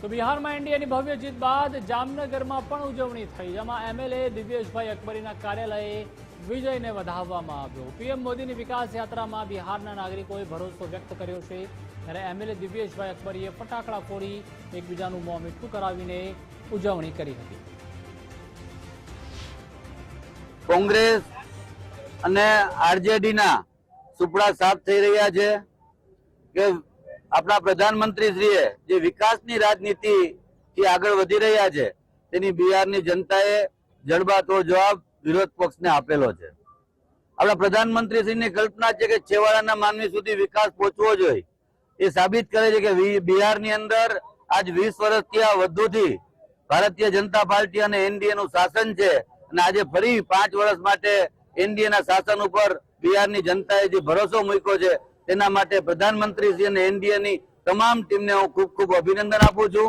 તો બિહારમાં એનડીએની ભવ્ય જીત બાદ જામનગરમાં પણ ઉજવણી થઈ, જેમાં એમએલએ દિવ્યેશભાઈ અકબરીના કાર્યાલયે વિજયને વધાવવામાં આવ્યો. પીએમ મોદીની વિકાસ યાત્રામાં બિહારના નાગરિકોએ ભરોસો વ્યક્ત કર્યો છે. ત્યારે એમએલએ દિવ્યેશભાઈ અકબરીએ ફટાકડા ફોડી એકબીજાનું મોં મીઠું કરાવીને ઉજવણી કરી હતી. કોંગ્રેસ અને આરજેડીના સુપડા સાફ થઈ રહ્યા છે કે આપણા પ્રધાનમંત્રીશ્રીએ જે વિકાસની રાજનીતિ થી આગળ વધી રહ્યા છે, તેની બિહારની જનતાએ જડબાતોડ જવાબ વિરોધ પક્ષને આપેલો છે. આપણા પ્રધાનમંત્રીશ્રીની કલ્પના છે કે છેવાડાના માનવી સુધી વિકાસ પહોંચવો જોઈએ. એ સાબિત કરે છે કે બિહારની અંદર આજ વીસ વર્ષથી આ વધુથી ભારતીય જનતા પાર્ટી અને એનડીએ શાસન છે અને આજે ફરી પાંચ વર્ષ માટે એનડીએ ના શાસન ઉપર બિહારની જનતાએ જે ભરોસો મૂક્યો છે તેના માટે પ્રધાનમંત્રીશ્રી અને એનડીએની તમામ ટીમને હું ખૂબ ખૂબ અભિનંદન આપું છું.